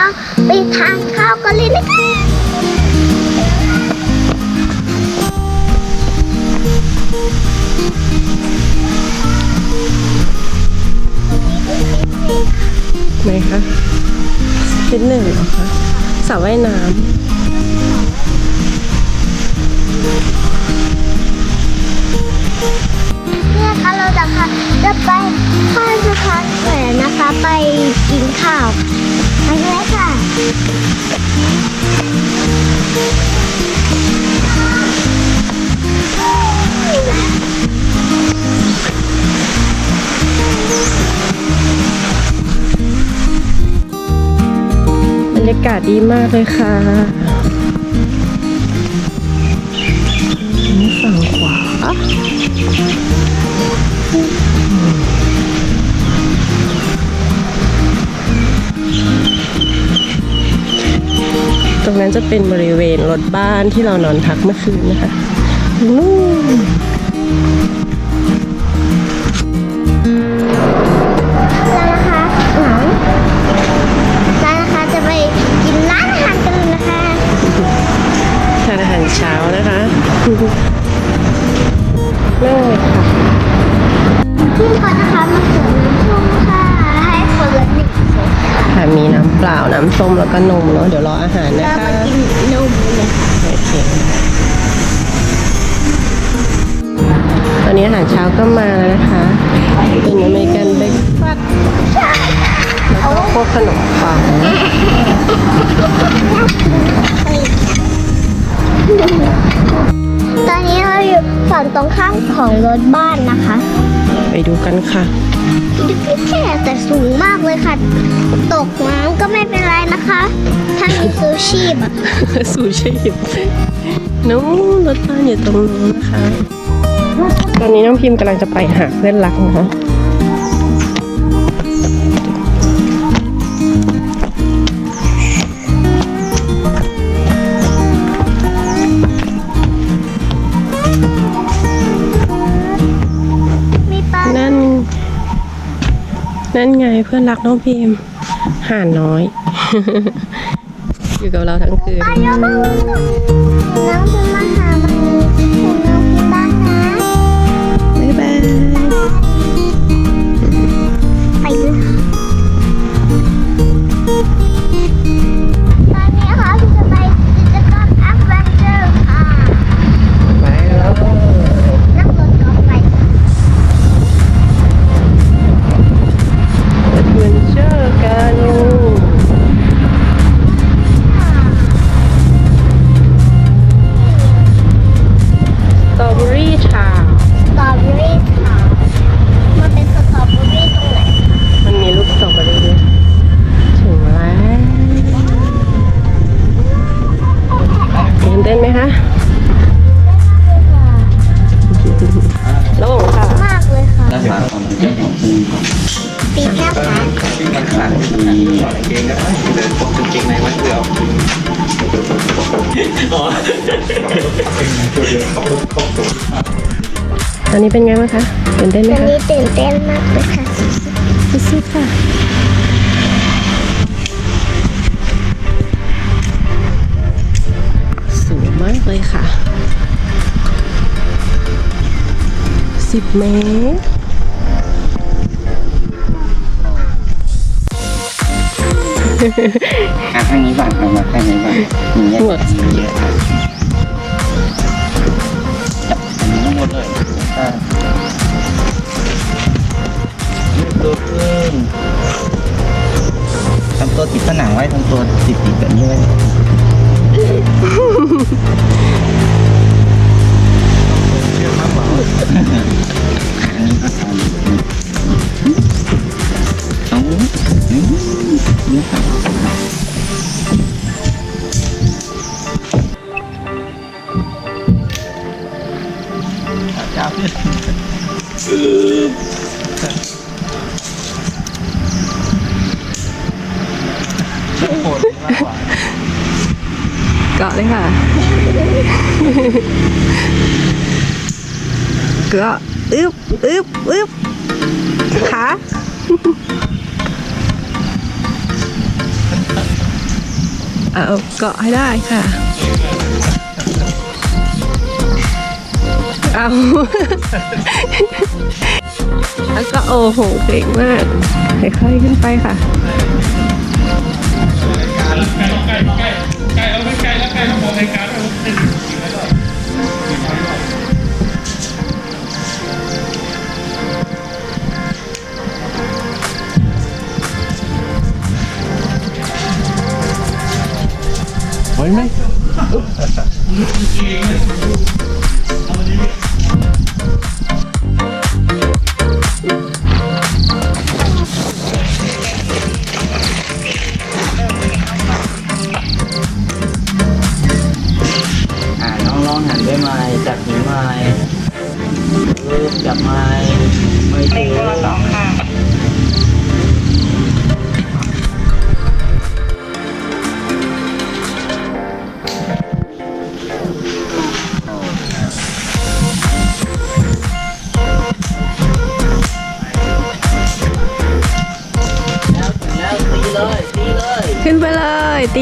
เราไปทานข้าวกันเลยนะคะไหนคะฟิตเนสเหรอคะสระว่ายน้ำเนี่ยคะเราจะค่ะจะไปข้ามสะพานแขวนนะคะ ไปกินข้าว บรรยากาศดีมากเลยค่ะนี่ฝั่งขวา ตรงนั้นจะเป็นบริเวณรถบ้านที่เรานอนพักเมื่อคืนนะคะนู่นแล้วนะคะหลังแล้วนะคะจะไปกินร้านอาหารกันเลยนะคะทานอาหารเช้านะคะนั่งเลยค่ะพี่เขานะคะมาเสิร์ฟน้ำส้มค่ะ ให้คนละหนึ่งเซตค่ะค่ะมีน้ำเปล่า น้ำส้มแล้วก็นมเนาะ เดี๋ยวรออาหาร อนนี้อาหารเช้าก็มาแล้วนะคะ เป็นอเมริกันเบรกฟาสต์แล้วก็พวกขนมปังตอนนี้เราอยู่ฝั่งตรงข้ามของรถบ้านนะคะ ไปดูกันค่ะแค่แต่สูงมากเลยค่ะ ตกน้ำก็ไม่เป็นไรนะคะถ้ามีซูชีพอะสู่ชีพนู้นรถบ้านอยู่ตรงนู้นนะคะ ตอนนี้น้องพิมพ์กำลังจะไปหาเพื่อนรักนะคะมีปลานั่น นั่นไงเพื่อนรักน้องพิมพ์ห่านน้อย อยู่กับเราทั้งคืนปลาเยอะมากเลยน้องจะมาหา ตอนนี้เป็นไงบ้างคะตื่นเต้นไหมวันคะนี้ตื่นเต้นมากเลยค่ะสุดๆค่ะ สูงมากเลยค่ะสิบเมตร อะข้างนี้บ้างเอามาข้างนี้บ้างมีเยอะหมด มีเยอะ หมดเลยอ่าตัวขึ้นทำตัวติดผนังไว้ทำตัวติดติดๆแบบนี้ไว้อั เกาะเลยค่ะ เกาะอึบอึบอึบขาเอาเกาะให้ได้ค่ะ เอาแล้วก็โอ้โหเก่งมากค่อยๆขึ้นไปค่ะ เฮ้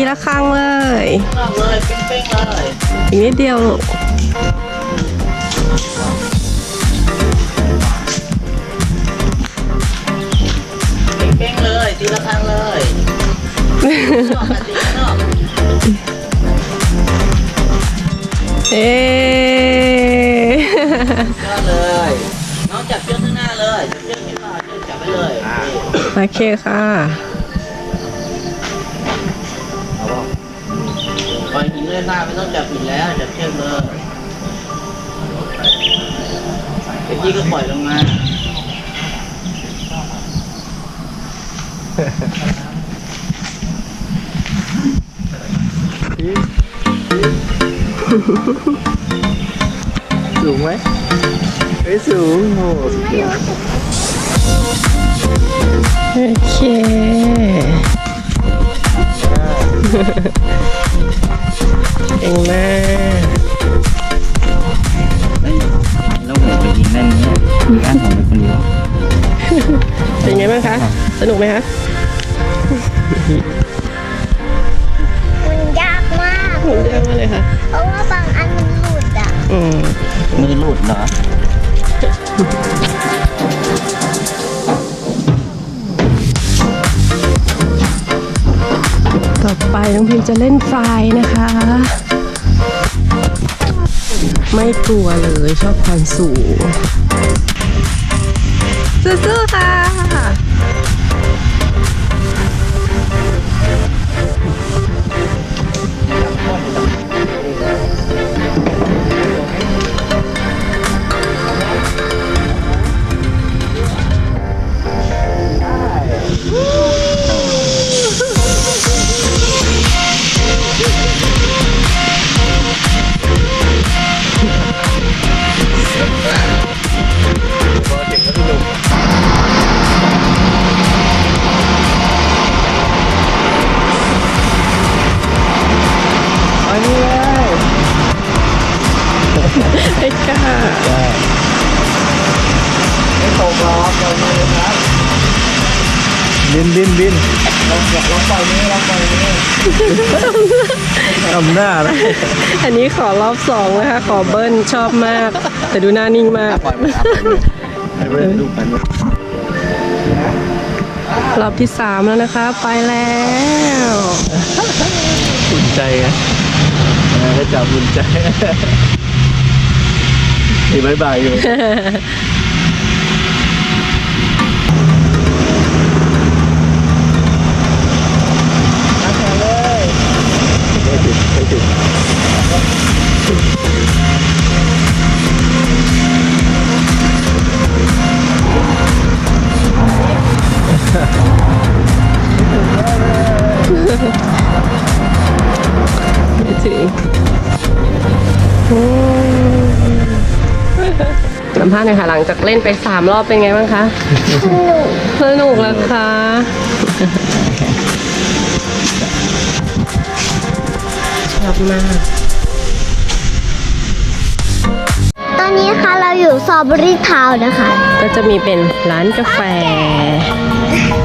ตีละครั้งเลยนอกเลยเป้งๆเลยอีกนิดเดียวลูกเป้งๆเลยตีละครั้งเลยนอกมาตีข้างนอกเอ๊ะก็เลย น้องจับเชือกข้างหน้าเลยจับเชือกขึ้นมาเชือกจับไว้เลยนี่โอเคค่ะ ล่อยหินเลยหน้าไม่ต้องจับหินแล้วจับเชือกเลยเมื่อกี้ก็ปล่อยลงมาสูงไหมเฮ้ยสูงโอ้สุดยอดโอเคเก่ งมากแล้วผมไปยิงได้นี้ก้านผมเป็นคนเดียวเป็นไงบ้างคะ สนุกไหมคะ มันยากมากหมุนเยอะมากเลยค่ะเพราะว่าบางอันมันหลุดอะ อืมมือหลุดเหรอต่อไปน้องพิมจะเล่นไฟนะคะ ไม่กลัวเลยชอบความสูงสู้ๆค่ะ ทำหน้านะอันนี้ขอรอบสองนะคะ ขอเบิ้ลชอบมาก แต่ดูหน้านิ่งมาก ปล่อยมือครับปล่อยมือไปเว้ยดูไปเว้ยรอบที่สามแล้วนะคะ ไปแล้ว อุ่นใจไงเออก็จับอุ่นใจนี่บายบายอยู่ สัมภาษณ์หน่อยค่ะหลังจากเล่นไปสามรอบเป็นไงบ้างคะสนุกแล้วคะชอบมาก ตอนนี้นะคะเราอยู่ซอเบอรี่ทาวน์นะคะ ก็จะมีเป็นร้านกาแฟ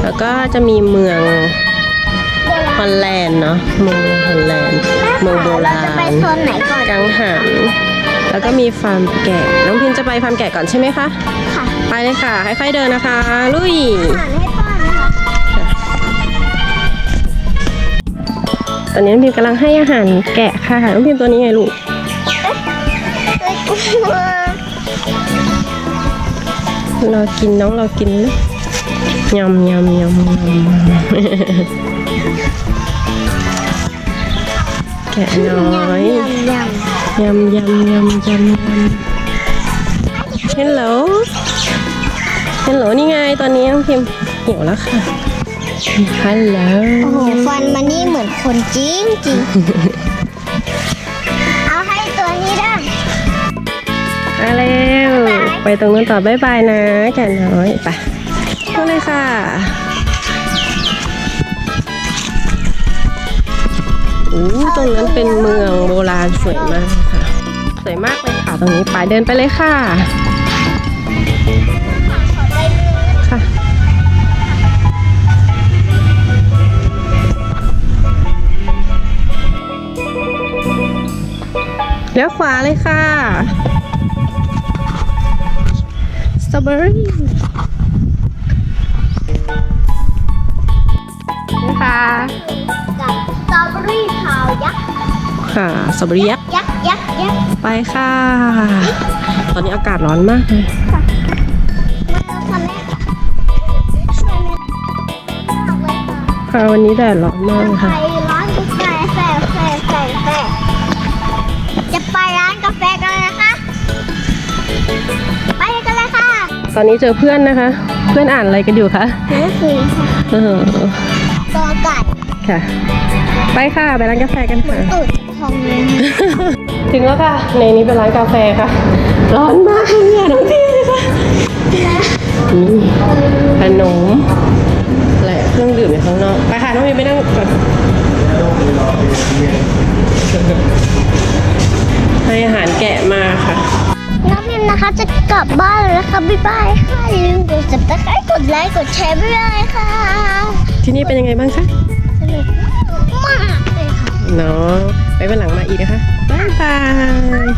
แล้วก็จะมีเมืองฮอลแลนด์เนาะเมืองฮอลแลนด์ เมืองโบราเราจะไปณโซนไหนก่อน กังหัน แล้วก็มีฟาร์มแกะ น้องพิมจะไปฟาร์มแกะก่อนใช่ไหมคะ ค่ะ ไปเลยค่ะ ค่อยๆเดินนะคะ ลุย อาหารให้ป้อนนะคะตอนนี้น้องพิมกำลังให้อาหารแกะค่ะ น้องพิมตัวนี้ไงลูก เอ้ยกลัวเรากินน้องเรากินนะยำยำยำยำ แกะน้อย ยำยำ ยำยำยำยำยำเฮลโหลเฮลโหลนี่ไงตอนนี้น้องพิมหิวแล้วค่ะฮัลโหลโอ้โหฟันมันนี่เหมือนคนจริงจริงเอาให้ตัวนี้ได้มาเร็วไปตรงนู้นต่อบ๊ายบายนะแกะน้อยไปเข้าเลยค่ะอู้ตรงนั้นเป็นเมืองโบราณสวยมากค่ะ สวยมากเลยค่ะตรงนี้ไปเดินไปเลยค่ะ ค่ะ เลี้ยวขวาเลยค่ะสตรอเบอรี่นี่ค่ะกับสตรอเบอรี่ขาวยักษ์ค่ะสตรอเบอรี่ยักษ์ ไปค่ะ ตอนนี้อากาศร้อนมากเลยมาแล้วค่ะแม่ช่วยแม่มากเลยค่ะค่ะวันนี้แดดร้อนมากเลยไปค่ะร้านกาแฟแฟแฟแฟแฟจะไปร้านกาแฟกันเลยนะคะ ไปกันเลยค่ะ ตอนนี้เจอเพื่อนนะคะ เพื่อนอ่านอะไรกันอยู่คะหนังสือค่ะเออตัวกัด ค่ะ ไปค่ะไปร้านกาแฟกันค่ะ ตูดทองเลยถึงแล้วค่ะ ในนี้เป็นร้านกาแฟค่ะ ร้อนมากเลยค่ะน้องพี่เลยค่ะนี่ขนมและเครื่องดื่มอยู่ข้างนอก ไปค่ะน้องพี่ไปนั่งก่อนให้อาหารแกะมาค่ะ น้องพิมพ์นะคะจะกลับบ้านแล้วนะคะบ๊ายบายค่ะอย่าลืมกด subscribe กดไลค์กดแชร์บ๊ายบายค่ะ ที่นี่เป็นยังไงบ้างคะ เนาะไปวันหลังมาอีกนะคะบ๊ายบาย